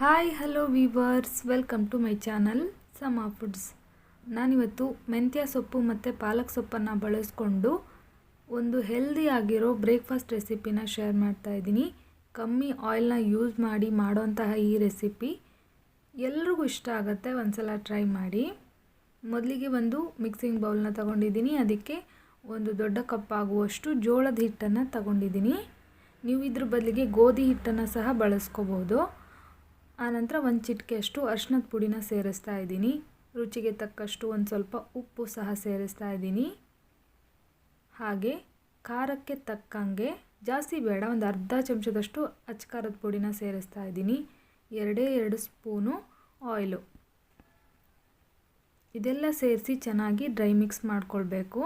Hi hello viewers welcome to my channel Sama foods ನಾನಿವತ್ತು ಮೆಂತ್ಯ ಸೊಪ್ಪು ಮತ್ತು ಪಾಲಕ್ ಸೊಪ್ಪನ್ನು ಬಳಸ್ಕೊಂಡು ಒಂದು ಹೆಲ್ದಿ ಆಗಿರೋ ಬ್ರೇಕ್ಫಾಸ್ಟ್ ರೆಸಿಪಿನ ಶೇರ್ ಮಾಡ್ತಾ ಇದ್ದೀನಿ. ಕಮ್ಮಿ ಆಯಿಲ್ನ ಯೂಸ್ ಮಾಡಿ ಮಾಡೋಂತಹ ಈ ರೆಸಿಪಿ ಎಲ್ರಿಗೂ ಇಷ್ಟ ಆಗುತ್ತೆ, ಒಂದ್ಸಲ ಟ್ರೈ ಮಾಡಿ. ಮೊದಲಿಗೆ ಒಂದು ಮಿಕ್ಸಿಂಗ್ ಬೌಲ್ನ ತಗೊಂಡಿದ್ದೀನಿ. ಅದಕ್ಕೆ ಒಂದು ದೊಡ್ಡ ಕಪ್ ಆಗುವಷ್ಟು ಜೋಳದ ಹಿಟ್ಟನ್ನು ತಗೊಂಡಿದ್ದೀನಿ. ನೀವು ಇದ್ರ ಬದಲಿಗೆ ಗೋಧಿ ಹಿಟ್ಟನ್ನು ಸಹ ಬಳಸ್ಕೋಬೋದು. ಆನಂತರ ಒಂದು ಚಿಟಿಕೆಯಷ್ಟು ಅರ್ಶಿನದ ಪುಡಿನ ಸೇರಿಸ್ತಾ ಇದ್ದೀನಿ. ರುಚಿಗೆ ತಕ್ಕಷ್ಟು ಒಂದು ಸ್ವಲ್ಪ ಉಪ್ಪು ಸಹ ಸೇರಿಸ್ತಾ ಇದ್ದೀನಿ. ಹಾಗೆ ಖಾರಕ್ಕೆ ತಕ್ಕಂಗೆ ಜಾಸ್ತಿ ಬೇಡ, ಒಂದು ಅರ್ಧ ಚಮಚದಷ್ಟು ಅಚ್ಕಾರದ ಪುಡಿನ ಸೇರಿಸ್ತಾ ಇದ್ದೀನಿ. ಎರಡೇ ಎರಡು ಸ್ಪೂನು ಆಯಿಲು. ಇದೆಲ್ಲ ಸೇರಿಸಿ ಚೆನ್ನಾಗಿ ಡ್ರೈ ಮಿಕ್ಸ್ ಮಾಡಿಕೊಳ್ಬೇಕು.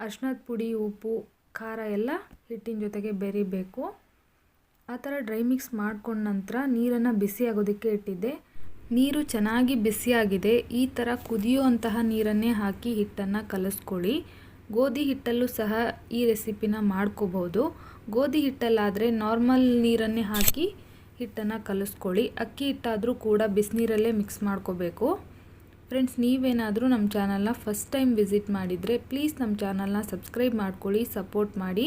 ಅರ್ಶಿನದ ಪುಡಿ, ಉಪ್ಪು, ಖಾರ ಎಲ್ಲ ಹಿಟ್ಟಿನ ಜೊತೆಗೆ ಬೆರಿಬೇಕು. ಆ ಥರ ಡ್ರೈ ಮಿಕ್ಸ್ ಮಾಡ್ಕೊಂಡ ನಂತರ ನೀರನ್ನು ಬಿಸಿ ಆಗೋದಕ್ಕೆ ಇಟ್ಟಿದ್ದೆ. ನೀರು ಚೆನ್ನಾಗಿ ಬಿಸಿಯಾಗಿದೆ. ಈ ಥರ ಕುದಿಯುವಂತಹ ನೀರನ್ನೇ ಹಾಕಿ ಹಿಟ್ಟನ್ನು ಕಲಿಸ್ಕೊಳ್ಳಿ. ಗೋಧಿ ಹಿಟ್ಟಲ್ಲೂ ಸಹ ಈ ರೆಸಿಪಿನ ಮಾಡ್ಕೋಬೋದು. ಗೋಧಿ ಹಿಟ್ಟಲ್ಲಾದರೆ ನಾರ್ಮಲ್ ನೀರನ್ನೇ ಹಾಕಿ ಹಿಟ್ಟನ್ನು ಕಲಸ್ಕೊಳ್ಳಿ. ಅಕ್ಕಿ ಹಿಟ್ಟಾದರೂ ಕೂಡ ಬಿಸಿನೀರಲ್ಲೇ ಮಿಕ್ಸ್ ಮಾಡ್ಕೋಬೇಕು. ಫ್ರೆಂಡ್ಸ್, ನೀವೇನಾದರೂ ನಮ್ಮ ಚಾನಲ್ನ ಫಸ್ಟ್ ಟೈಮ್ ವಿಸಿಟ್ ಮಾಡಿದರೆ ಪ್ಲೀಸ್ ನಮ್ಮ ಚಾನಲ್ನ ಸಬ್ಸ್ಕ್ರೈಬ್ ಮಾಡ್ಕೊಳ್ಳಿ, ಸಪೋರ್ಟ್ ಮಾಡಿ.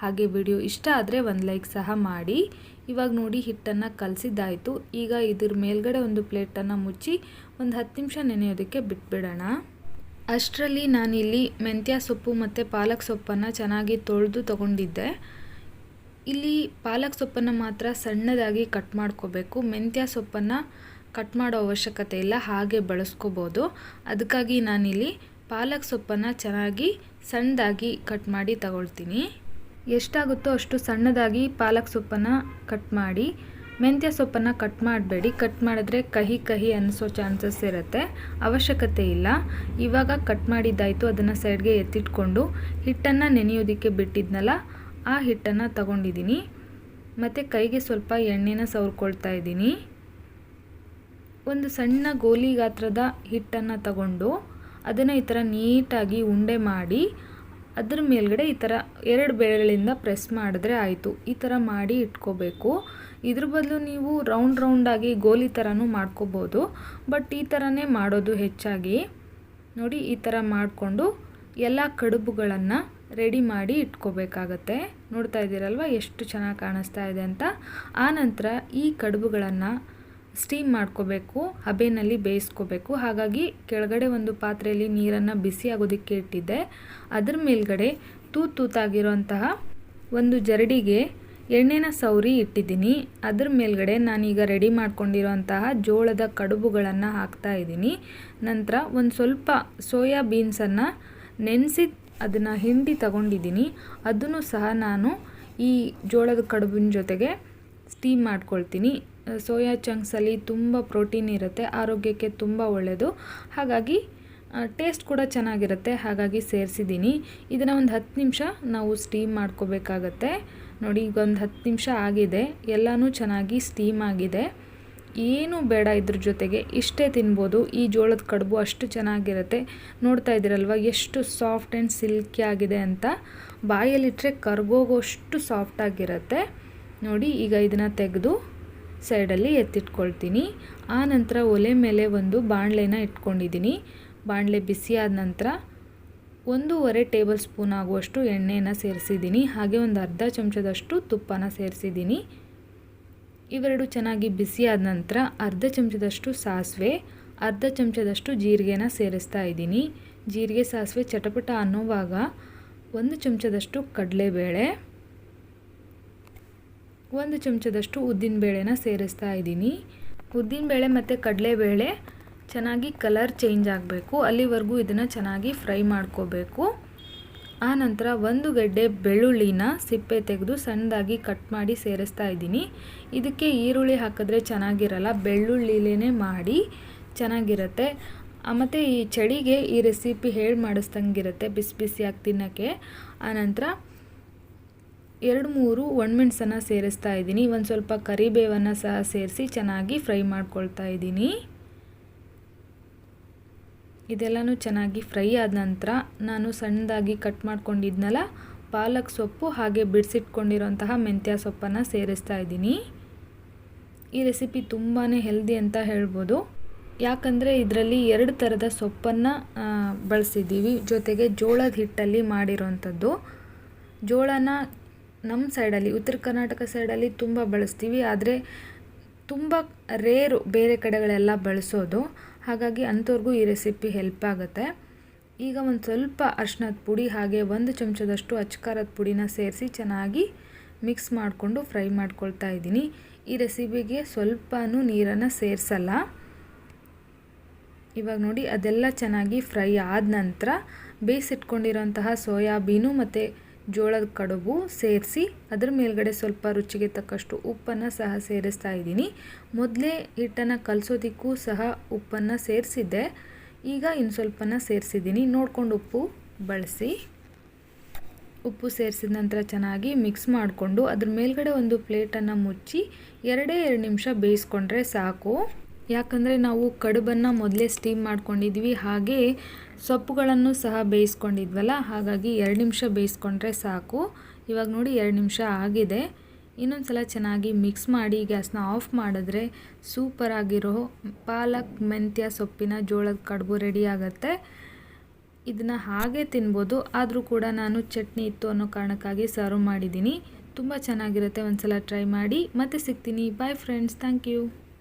ಹಾಗೆ ವಿಡಿಯೋ ಇಷ್ಟ ಆದರೆ ಒಂದು ಲೈಕ್ ಸಹ ಮಾಡಿ. ಇವಾಗ ನೋಡಿ ಹಿಟ್ಟನ್ನು ಕಲಸಿದ್ದಾಯಿತು. ಈಗ ಇದ್ರ ಮೇಲ್ಗಡೆ ಒಂದು ಪ್ಲೇಟನ್ನು ಮುಚ್ಚಿ ಒಂದು ಹತ್ತು ನಿಮಿಷ ನೆನೆಯೋದಕ್ಕೆ ಬಿಟ್ಬಿಡೋಣ. ಅಷ್ಟರಲ್ಲಿ ನಾನಿಲ್ಲಿ ಮೆಂತ್ಯ ಸೊಪ್ಪು ಮತ್ತು ಪಾಲಕ್ ಸೊಪ್ಪನ್ನು ಚೆನ್ನಾಗಿ ತೊಳೆದು ತೊಗೊಂಡಿದ್ದೆ. ಇಲ್ಲಿ ಪಾಲಕ್ ಸೊಪ್ಪನ್ನು ಮಾತ್ರ ಸಣ್ಣದಾಗಿ ಕಟ್ ಮಾಡ್ಕೋಬೇಕು. ಮೆಂತ್ಯ ಸೊಪ್ಪನ್ನು ಕಟ್ ಮಾಡೋ ಅವಶ್ಯಕತೆ ಇಲ್ಲ, ಹಾಗೆ ಬಳಸ್ಕೋಬೋದು. ಅದಕ್ಕಾಗಿ ನಾನಿಲ್ಲಿ ಪಾಲಕ್ ಸೊಪ್ಪನ್ನು ಚೆನ್ನಾಗಿ ಸಣ್ಣದಾಗಿ ಕಟ್ ಮಾಡಿ ತಗೊಳ್ತೀನಿ. ಎಷ್ಟಾಗುತ್ತೋ ಅಷ್ಟು ಸಣ್ಣದಾಗಿ ಪಾಲಕ್ ಸೊಪ್ಪನ್ನು ಕಟ್ ಮಾಡಿ, ಮೆಂತ್ಯ ಸೊಪ್ಪನ್ನು ಕಟ್ ಮಾಡಬೇಡಿ. ಕಟ್ ಮಾಡಿದ್ರೆ ಕಹಿ ಕಹಿ ಅನ್ನಿಸೋ ಚಾನ್ಸಸ್ ಇರುತ್ತೆ. ಅವಶ್ಯಕತೆ ಇಲ್ಲ. ಇವಾಗ ಕಟ್ ಮಾಡಿದ್ದಾಯಿತು, ಅದನ್ನು ಸೈಡ್ಗೆ ಎತ್ತಿಟ್ಕೊಂಡು ಹಿಟ್ಟನ್ನು ನೆನೆಯೋದಕ್ಕೆ ಬಿಟ್ಟಿದ್ನಲ್ಲ, ಆ ಹಿಟ್ಟನ್ನು ತಗೊಂಡಿದ್ದೀನಿ. ಮತ್ತು ಕೈಗೆ ಸ್ವಲ್ಪ ಎಣ್ಣೆನ ಸವರ್ಕೊಳ್ತಾ ಇದ್ದೀನಿ. ಒಂದು ಸಣ್ಣ ಗೋಲಿ ಗಾತ್ರದ ಹಿಟ್ಟನ್ನು ತಗೊಂಡು ಅದನ್ನು ಈ ಥರ ನೀಟಾಗಿ ಉಂಡೆ ಮಾಡಿ ಅದ್ರ ಮೇಲ್ಗಡೆ ಈ ಥರ ಎರಡು ಬೆಳೆಗಳಿಂದ ಪ್ರೆಸ್ ಮಾಡಿದ್ರೆ ಆಯಿತು. ಈ ಥರ ಮಾಡಿ ಇಟ್ಕೋಬೇಕು. ಇದ್ರ ಬದಲು ನೀವು ರೌಂಡ್ ರೌಂಡಾಗಿ ಗೋಲಿ ಥರನೂ ಮಾಡ್ಕೋಬೋದು. ಬಟ್ ಈ ಥರನೇ ಮಾಡೋದು ಹೆಚ್ಚಾಗಿ. ನೋಡಿ, ಈ ಥರ ಮಾಡಿಕೊಂಡು ಎಲ್ಲ ಕಡುಬುಗಳನ್ನು ರೆಡಿ ಮಾಡಿ ಇಟ್ಕೋಬೇಕಾಗತ್ತೆ. ನೋಡ್ತಾ ಇದ್ದೀರಲ್ವ ಎಷ್ಟು ಚೆನ್ನಾಗಿ ಕಾಣಿಸ್ತಾ ಇದೆ ಅಂತ. ಆನಂತರ ಈ ಕಡುಬುಗಳನ್ನು ಸ್ಟೀಮ್ ಮಾಡ್ಕೋಬೇಕು, ಹಬೆನಲ್ಲಿ ಬೇಯಿಸ್ಕೋಬೇಕು. ಹಾಗಾಗಿ ಕೆಳಗಡೆ ಒಂದು ಪಾತ್ರೆಯಲ್ಲಿ ನೀರನ್ನು ಬಿಸಿ ಆಗೋದಕ್ಕೆ ಇಟ್ಟಿದ್ದೆ. ಅದ್ರ ಮೇಲ್ಗಡೆ ತೂತು ತೂತಾಗಿರೋಂತಹ ಒಂದು ಜರಡಿಗೆ ಎಣ್ಣೆನ ಸೌರಿ ಇಟ್ಟಿದ್ದೀನಿ. ಅದ್ರ ಮೇಲ್ಗಡೆ ನಾನೀಗ ರೆಡಿ ಮಾಡ್ಕೊಂಡಿರುವಂತಹ ಜೋಳದ ಕಡುಬುಗಳನ್ನು ಹಾಕ್ತಾ ಇದ್ದೀನಿ. ನಂತರ ಒಂದು ಸ್ವಲ್ಪ ಸೋಯಾ ಬೀನ್ಸನ್ನು ನೆನೆಸಿ ಅದನ್ನು ಹಿಂಡಿ ತಗೊಂಡಿದ್ದೀನಿ. ಅದನ್ನು ಸಹ ನಾನು ಈ ಜೋಳದ ಕಡುಬಿನ ಜೊತೆಗೆ ಸ್ಟೀಮ್ ಮಾಡ್ಕೊಳ್ತೀನಿ. ಸೋಯಾ ಚಂಕ್ಸಲ್ಲಿ ತುಂಬ ಪ್ರೋಟೀನ್ ಇರುತ್ತೆ, ಆರೋಗ್ಯಕ್ಕೆ ತುಂಬ ಒಳ್ಳೆಯದು ಹಾಗಾಗಿ ಟೇಸ್ಟ್ ಕೂಡ ಚೆನ್ನಾಗಿರುತ್ತೆ, ಹಾಗಾಗಿ ಸೇರಿಸಿದ್ದೀನಿ. ಇದನ್ನು ಒಂದು ಹತ್ತು ನಿಮಿಷ ನಾವು ಸ್ಟೀಮ್ ಮಾಡ್ಕೋಬೇಕಾಗತ್ತೆ. ನೋಡಿ, ಈಗ ಒಂದು ಹತ್ತು ನಿಮಿಷ ಆಗಿದೆ, ಎಲ್ಲನೂ ಚೆನ್ನಾಗಿ ಸ್ಟೀಮ್ ಆಗಿದೆ. ಏನು ಬೇಡ ಇದ್ರ ಜೊತೆಗೆ, ಇಷ್ಟೇ ತಿನ್ಬೋದು, ಈ ಜೋಳದ ಕಡುಬು ಅಷ್ಟು ಚೆನ್ನಾಗಿರುತ್ತೆ. ನೋಡ್ತಾ ಇದ್ದೀರಲ್ವ, ಎಷ್ಟು ಸಾಫ್ಟ್ ಆ್ಯಂಡ್ ಸಿಲ್ಕಿ ಆಗಿದೆ ಅಂತ. ಬಾಯಲ್ಲಿಟ್ಟರೆ ಕರ್ಗೋಗೋಷ್ಟು ಸಾಫ್ಟಾಗಿರುತ್ತೆ ನೋಡಿ, ಈಗ ಇದನ್ನು ತೆಗೆದು ಸೈಡಲ್ಲಿ ಎತ್ತಿಟ್ಕೊಳ್ತೀನಿ. ಆ ನಂತರ ಒಲೆ ಮೇಲೆ ಒಂದು ಬಾಣಲೆನ ಇಟ್ಕೊಂಡಿದ್ದೀನಿ. ಬಾಣಲೆ ಬಿಸಿಯಾದ ನಂತರ ಒಂದೂವರೆ ಟೇಬಲ್ ಸ್ಪೂನ್ ಆಗುವಷ್ಟು ಎಣ್ಣೆನ ಸೇರಿಸಿದ್ದೀನಿ. ಹಾಗೆ ಒಂದು ಅರ್ಧ ಚಮಚದಷ್ಟು ತುಪ್ಪನ ಸೇರಿಸಿದ್ದೀನಿ. ಇವೆರಡು ಚೆನ್ನಾಗಿ ಬಿಸಿಯಾದ ನಂತರ ಅರ್ಧ ಚಮಚದಷ್ಟು ಸಾಸಿವೆ, ಅರ್ಧ ಚಮಚದಷ್ಟು ಜೀರಿಗೆನ ಸೇರಿಸ್ತಾ ಇದ್ದೀನಿ. ಜೀರಿಗೆ, ಸಾಸಿವೆ ಚಟಪಟ ಅನ್ನೋವಾಗ ಒಂದು ಚಮಚದಷ್ಟು ಕಡಲೆಬೇಳೆ ಒಂದು ಚಮಚದಷ್ಟು ಉದ್ದಿನಬೇಳೆನ ಸೇರಿಸ್ತಾ ಇದ್ದೀನಿ. ಉದ್ದಿನಬೇಳೆ ಮತ್ತು ಕಡಲೆಬೇಳೆ ಚೆನ್ನಾಗಿ ಕಲರ್ ಚೇಂಜ್ ಆಗಬೇಕು. ಅಲ್ಲಿವರೆಗೂ ಇದನ್ನು ಚೆನ್ನಾಗಿ ಫ್ರೈ ಮಾಡ್ಕೋಬೇಕು. ಆ ನಂತರ ಒಂದು ಗಡ್ಡೆ ಬೆಳ್ಳುಳ್ಳಿನ ಸಿಪ್ಪೆ ತೆಗೆದು ಸಣ್ಣದಾಗಿ ಕಟ್ ಮಾಡಿ ಸೇರಿಸ್ತಾ ಇದ್ದೀನಿ. ಇದಕ್ಕೆ ಈರುಳ್ಳಿ ಹಾಕಿದ್ರೆ ಚೆನ್ನಾಗಿರಲ್ಲ ಬೆಳ್ಳುಳ್ಳಿಲೇ ಮಾಡಿ ಚೆನ್ನಾಗಿರುತ್ತೆ. ಮತ್ತು ಈ ಚಳಿಗೆ ಈ ರೆಸಿಪಿ ಹೇಳಿ ಮಾಡಿಸ್ದಂಗಿರುತ್ತೆ, ಬಿಸಿ ಬಿಸಿಯಾಗಿ ತಿನ್ನೋಕ್ಕೆ. ಆನಂತರ ಎರಡು ಮೂರು ಒಣಮೆಣಸನ್ನು ಸೇರಿಸ್ತಾ ಇದ್ದೀನಿ. ಒಂದು ಸ್ವಲ್ಪ ಕರಿಬೇವನ್ನು ಸಹ ಸೇರಿಸಿ ಚೆನ್ನಾಗಿ ಫ್ರೈ ಮಾಡ್ಕೊಳ್ತಾ ಇದ್ದೀನಿ. ಇದೆಲ್ಲನೂ ಚೆನ್ನಾಗಿ ಫ್ರೈ ಆದ ನಂತರ ನಾನು ಸಣ್ಣದಾಗಿ ಕಟ್ ಮಾಡ್ಕೊಂಡಿದ್ನಲ್ಲ, ಪಾಲಕ್ ಸೊಪ್ಪು ಹಾಗೆ ಬಿಡಿಸಿಟ್ಕೊಂಡಿರೋಂತಹ ಮೆಂತ್ಯ ಸೊಪ್ಪನ್ನು ಸೇರಿಸ್ತಾ ಇದ್ದೀನಿ. ಈ ರೆಸಿಪಿ ತುಂಬಾ ಹೆಲ್ದಿ ಅಂತ ಹೇಳ್ಬೋದು. ಯಾಕಂದರೆ ಇದರಲ್ಲಿ ಎರಡು ಥರದ ಸೊಪ್ಪನ್ನು ಬಳಸಿದ್ದೀವಿ ಜೊತೆಗೆ ಜೋಳದ ಹಿಟ್ಟಲ್ಲಿ ಮಾಡಿರೋವಂಥದ್ದು ಜೋಳನ ನಮ್ಮ ಸೈಡಲ್ಲಿ, ಉತ್ತರ ಕರ್ನಾಟಕ ಸೈಡಲ್ಲಿ ತುಂಬ ಬಳಸ್ತೀವಿ. ಆದರೆ ತುಂಬ ರೇರು ಬೇರೆ ಕಡೆಗಳೆಲ್ಲ ಬಳಸೋದು. ಹಾಗಾಗಿ ಅಂಥವ್ರಿಗೂ ಈ ರೆಸಿಪಿ ಹೆಲ್ಪ್ ಆಗುತ್ತೆ. ಈಗ ಒಂದು ಸ್ವಲ್ಪ ಅರ್ಶಿನದ ಪುಡಿ ಹಾಗೆ ಒಂದು ಚಮಚದಷ್ಟು ಅಚ್ಕಾರದ ಪುಡಿನ ಸೇರಿಸಿ ಚೆನ್ನಾಗಿ ಮಿಕ್ಸ್ ಮಾಡಿಕೊಂಡು ಫ್ರೈ ಮಾಡ್ಕೊಳ್ತಾ ಇದ್ದೀನಿ. ಈ ರೆಸಿಪಿಗೆ ಸ್ವಲ್ಪನೂ ನೀರನ್ನು ಸೇರಿಸಲ್ಲ. ಇವಾಗ ನೋಡಿ ಅದೆಲ್ಲ ಚೆನ್ನಾಗಿ ಫ್ರೈ ಆದ ನಂತರ ಬೇಯಿಸಿಟ್ಕೊಂಡಿರೋಂತಹ ಸೋಯಾಬೀನು ಮತ್ತು ಜೋಳದ ಕಡುಬು ಸೇರಿಸಿ ಅದ್ರ ಮೇಲ್ಗಡೆ ಸ್ವಲ್ಪ ರುಚಿಗೆ ತಕ್ಕಷ್ಟು ಉಪ್ಪನ್ನು ಸಹ ಸೇರಿಸ್ತಾ ಇದ್ದೀನಿ. ಮೊದಲೇ ಹಿಟ್ಟನ್ನು ಕಲಸೋದಕ್ಕೂ ಸಹ ಉಪ್ಪನ್ನು ಸೇರಿಸಿದ್ದೆ. ಈಗ ಇನ್ನು ಸ್ವಲ್ಪನ ಸೇರಿಸಿದ್ದೀನಿ. ನೋಡಿಕೊಂಡು ಉಪ್ಪು ಬಳಸಿ. ಉಪ್ಪು ಸೇರಿಸಿದ ನಂತರ ಚೆನ್ನಾಗಿ ಮಿಕ್ಸ್ ಮಾಡಿಕೊಂಡು ಅದ್ರ ಮೇಲ್ಗಡೆ ಒಂದು ಪ್ಲೇಟನ್ನು ಮುಚ್ಚಿ ಎರಡೇ ಎರಡು ನಿಮಿಷ ಬೇಯಿಸ್ಕೊಂಡ್ರೆ ಸಾಕು. ಯಾಕಂದರೆ ನಾವು ಕಡುಬನ್ನು ಮೊದಲೇ ಸ್ಟೀಮ್ ಮಾಡ್ಕೊಂಡಿದ್ವಿ. ಹಾಗೆ ಸೊಪ್ಪುಗಳನ್ನು ಸಹ ಬೇಯಿಸ್ಕೊಂಡಿದ್ವಲ್ಲ, ಹಾಗಾಗಿ ಎರಡು ನಿಮಿಷ ಬೇಯಿಸ್ಕೊಂಡ್ರೆ ಸಾಕು. ಇವಾಗ ನೋಡಿ ಎರಡು ನಿಮಿಷ ಆಗಿದೆ. ಇನ್ನೊಂದು ಸಲ ಚೆನ್ನಾಗಿ ಮಿಕ್ಸ್ ಮಾಡಿ ಗ್ಯಾಸ್ನ ಆಫ್ ಮಾಡಿದ್ರೆ ಸೂಪರಾಗಿರೋ ಪಾಲಕ್ ಮೆಂತ್ಯ ಸೊಪ್ಪಿನ ಜೋಳದ ಕಡುಬು ರೆಡಿ ಆಗುತ್ತೆ. ಇದನ್ನು ಹಾಗೆ ತಿನ್ಬೋದು. ಆದರೂ ಕೂಡ ನಾನು ಚಟ್ನಿ ಇತ್ತು ಅನ್ನೋ ಕಾರಣಕ್ಕಾಗಿ ಸರ್ವ್ ಮಾಡಿದ್ದೀನಿ. ತುಂಬ ಚೆನ್ನಾಗಿರುತ್ತೆ. ಒಂದು ಸಲ ಟ್ರೈ ಮಾಡಿ. ಮತ್ತೆ ಸಿಗ್ತೀನಿ. Bye friends thank you